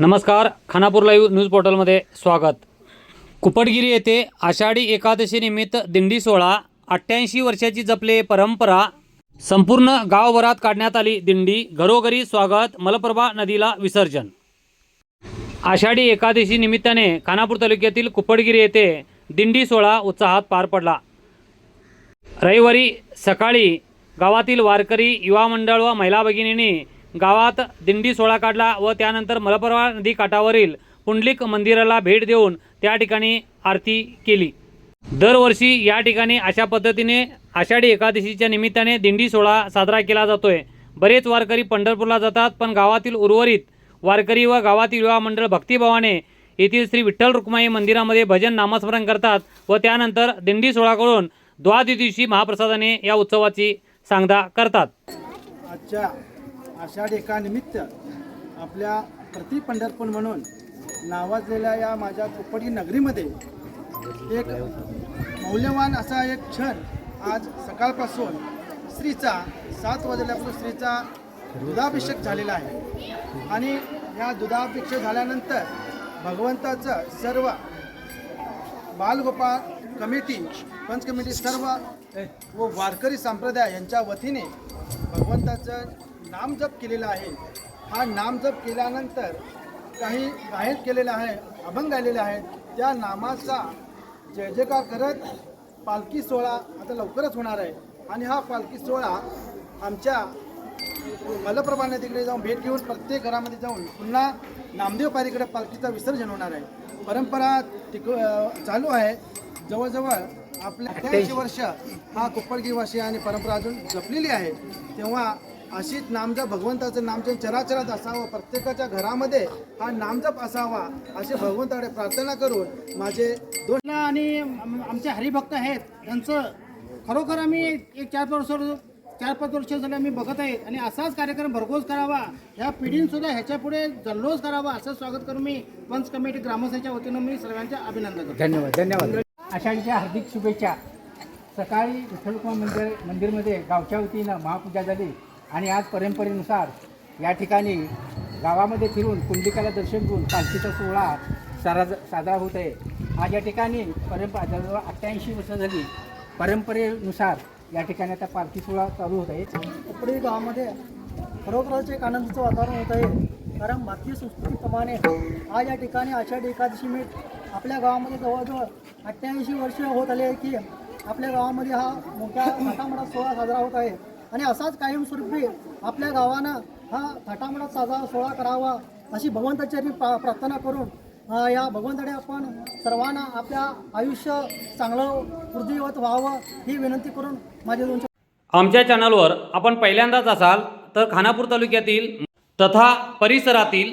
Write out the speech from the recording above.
नमस्कार Khanapur live news पोर्टलमध्ये स्वागत. कुपटगिरी येथे आषाढी एकादशीनिमित्त दिंडी सोहळा अठ्ठ्याऐंशी वर्षाची जपले परंपरा संपूर्ण गावभरात काढण्यात आली दिंडी घरोघरी स्वागत मलप्रभा नदीला विसर्जन. आषाढी एकादशी निमित्ताने खानापूर तालुक्यातील कुपटगिरी येथे दिंडी सोहळा उत्साहात पार पडला. रविवारी सकाळी गावातील वारकरी युवा मंडळ व महिला भगिनींनी गावात दिंडी सोहळा काढला व त्यानंतर मलप्रभा नदी काठावरील पुंडलिक मंदिराला भेट देऊन त्या ठिकाणी आरती केली. दरवर्षी या ठिकाणी अशा पद्धतीने आषाढी एकादशीच्या निमित्ताने दिंडी सोहळा साजरा केला जातोय. बरेच वारकरी पंढरपूरला जातात पण गावातील उर्वरित वारकरी व गावातील युवा मंडळ भक्तिभावाने येथील श्री विठ्ठल रुक्माई मंदिरामध्ये भजन नामस्मरण करतात व त्यानंतर दिंडी सोहळाकडून द्वादशी दिवशी महाप्रसादाने या उत्सवाची सांगता करतात. अच्छा. आषाढ एकानिमित्त आपल्या प्रति पंढरपूर म्हणून नावाजलेल्या या माझ्या कुपडी नगरीमध्ये एक मौल्यवान असा एक क्षण आज सकाळपासून स्त्रीचा सात वाजल्यापासून स्त्रीचा दुधाभिषेक झालेला आहे. आणि या दुधाभिषेक झाल्यानंतर भगवंताचं सर्व बालगोपाळ कमिटी पंच कमिटी सर्व व वारकरी संप्रदाय यांच्या वतीने भगवंताचं नामजप केलेलं आहे. हा नामजप केल्यानंतर काही गायन केलेलं आहे अभंग आलेले आहेत. त्या नामाचा जय जयकार करत पालखी सोहळा आता लवकरच होणार आहे. आणि हा पालखी सोहळा आमच्या मलप्रभा तिकडे जाऊन भेट घेऊन प्रत्येक घरामध्ये जाऊन पुन्हा नामदेव पारीकडे पालखीचं विसर्जन होणार आहे. परंपरा टिक चालू आहे. जवळजवळ आपल्या अठ्ठ्याऐंशी वर्ष हा कुप्पडगिरीवासी आणि परंपरा अजून जपलेली आहे. तेव्हा अशीच नामजप भगवंताचं नामजप चराचरात असावं प्रत्येकाच्या घरामध्ये हा नामजप असावा असे भगवंताकडे प्रार्थना करून माझे दोन आणि आम- आमचे हरिभक्त आहेत. त्यांचं खरोखर आम्ही एक चार पाच वर्ष चार पाच वर्ष झाले आम्ही बघत आहेत. आणि असाच कार्यक्रम भरघोस करावा. ह्या पिढींसुद्धा ह्याच्या पुढे जल्लोष करावा असं स्वागत करून मी पंच कमिटी ग्रामस्थांच्या वतीनं मी सर्वांचे अभिनंदन करतो. धन्यवाद धन्यवाद. आषाढीच्या हार्दिक शुभेच्छा. सकाळी विठ्ठलकुमार मंदिर मंदिरमध्ये गावच्या वतीनं महापूजा झाली आणि आज परंपरेनुसार या ठिकाणी गावामध्ये फिरून कुंडिकाला दर्शन घेऊन पालखीचा सोहळा सारा साजरा होत आहे. आज या ठिकाणी परंपरा जवळजवळ अठ्ठ्याऐंशी वर्ष झाली. परंपरेनुसार या ठिकाणी आता पालखी सोहळा चालू होत आहे. कुपडी गावामध्ये खरोखरच एक आनंदाचं वातावरण होत आहे. कारण भारतीय संस्कृतीप्रमाणे आज या ठिकाणी आषाढी एकादशी मीठ आपल्या गावामध्ये जवळजवळ अठ्ठ्याऐंशी वर्ष होत आले आहे की आपल्या गावामध्ये हा मोठ्या थाटामाटात सोहळा साजरा होत आहे. आणि असाच कायमस्वरूपी आपल्या गावानं हा थाटामाटात साजरा सोहळा करावा अशी भगवंताची प्रा प्रार्थना करून या भगवंताने आपण सर्वांना आपल्या आयुष्य चांगलं वृद्धिवत व्हावं ही विनंती करून माझे दोन आमच्या चॅनलवर आपण पहिल्यांदाच असाल तर खानापूर तालुक्यातील तथा परिसरातील